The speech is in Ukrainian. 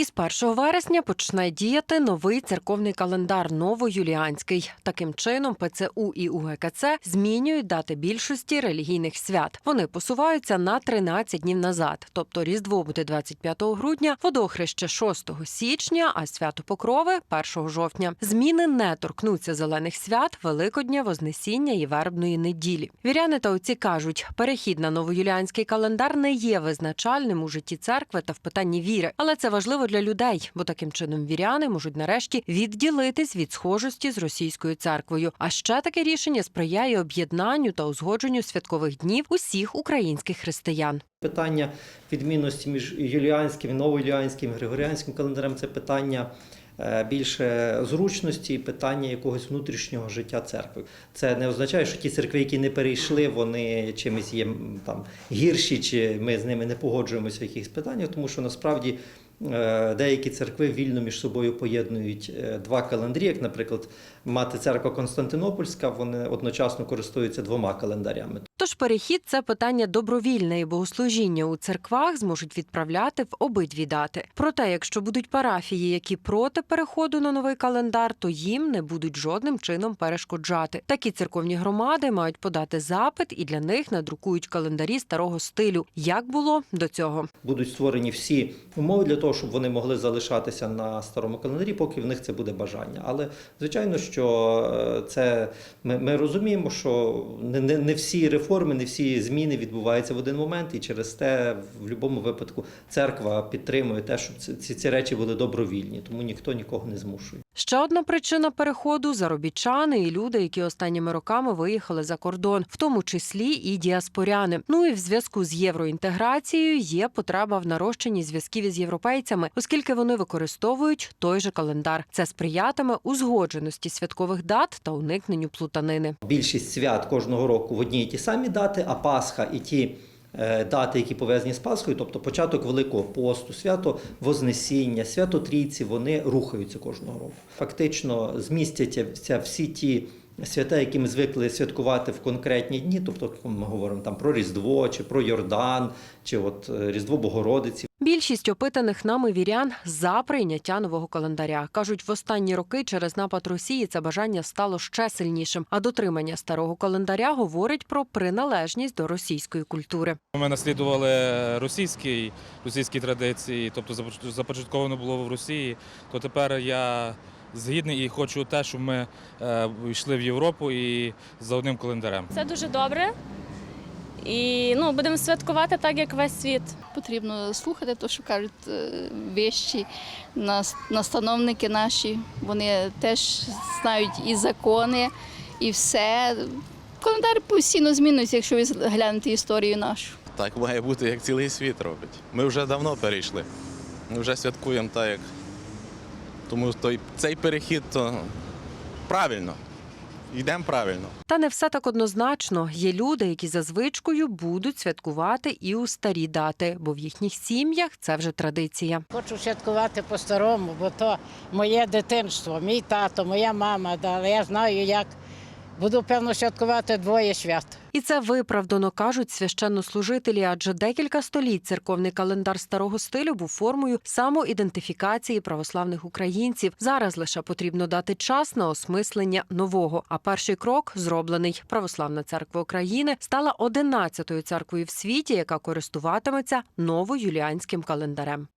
Із 1 вересня почне діяти новий церковний календар новоюліанський. Таким чином, ПЦУ і УГКЦ змінюють дати більшості релігійних свят. Вони посуваються на 13 днів назад. Тобто Різдво буде 25 грудня, водохреще 6 січня, а свято Покрови 1 жовтня. Зміни не торкнуться зелених свят, Великодня, Вознесіння і Вербної неділі. Віряни та отці кажуть, перехід на новоюліанський календар не є визначальним у житті церкви та в питанні віри, але це важливо для людей, бо таким чином віряни можуть нарешті відділитись від схожості з російською церквою. А ще таке рішення сприяє об'єднанню та узгодженню святкових днів усіх українських християн. Питання відмінності між юліанським, новоюліанським, григоріанським календарем це питання е, більше зручності, питання якогось внутрішнього життя церкви. Це не означає, що ті церкви, які не перейшли, вони чимось є там гірші, чи ми з ними не погоджуємося в якихось питаннях, тому що насправді. Е, Деякі церкви вільно між собою поєднують е, два календарі, як, наприклад, мати церква Константинопольська, вони одночасно користуються двома календарями. Тож перехід це питання добровільне і богослужіння у церквах зможуть відправляти в обидві дати. Проте, якщо будуть парафії, які проти переходу на новий календар, то їм не будуть жодним чином перешкоджати. Такі церковні громади мають подати запит і для них надрукують календарі старого стилю, як було до цього. будуть створені всі умови для того, щоб вони могли залишатися на старому календарі, поки в них це буде бажання. Але звичайно, що е, це ми, ми розуміємо, що не, не, не всі реформи, не всі зміни відбуваються в один момент, і через те в будь-якому випадку церква підтримує те, щоб ці, ці речі були добровільні, тому ніхто нікого не змушує. Ще одна причина переходу заробітчани і люди, які останніми роками виїхали за кордон, в тому числі і діаспоряни. Ну і в зв'язку з євроінтеграцією є потреба в нарощенні зв'язків із європейцями, оскільки вони використовують той же календар. Це сприятиме узгодженості святкових дат та уникненню плутанини. Більшість свят кожного року в одні і ті самі дати, а Пасха і ті. Е, Дати, які пов'язані з Пасхою, тобто початок Великого посту, свято Вознесіння, свято Трійці, вони рухаються кожного року. Фактично змістяться всі ті свята, які ми звикли святкувати в конкретні дні, тобто ми говоримо там про Різдво, чи про Йордан, чи от е, Різдво Богородиці. Більшість опитаних нами вірян за прийняття нового календаря кажуть, в останні роки через напад Росії це бажання стало ще сильнішим. А дотримання старого календаря говорить про приналежність до російської культури. Ми наслідували російські, російські традиції, тобто започ- започатковано було в Росії, то тепер я згідний і хочу те, щоб ми е, йшли в Європу і за одним календарем. Це дуже добре. І ну, будемо святкувати так, як весь світ. Потрібно слухати те, що кажуть е, вищі настановники наші. Вони теж знають і закони, і все. Календар постійно змінюється, якщо ви глянете історію нашу. Так має бути, як цілий світ робить. Ми вже давно перейшли. Ми вже святкуємо так, як. Тому той, цей перехід то правильно. Йдемо правильно. Та не все так однозначно. Є люди, які за звичкою будуть святкувати і у старі дати, бо в їхніх сім'ях це вже традиція. Хочу святкувати по-старому, бо то моє дитинство, мій тато, моя мама дали. Я знаю, як буду певно святкувати двоє свят. І це виправдано кажуть священнослужителі, адже декілька століть церковний календар старого стилю був формою самоідентифікації православних українців. Зараз лише потрібно дати час на осмислення нового. А перший крок зроблений. Православна церква України стала 11-ю церквою в світі, яка користуватиметься новоюліанським календарем.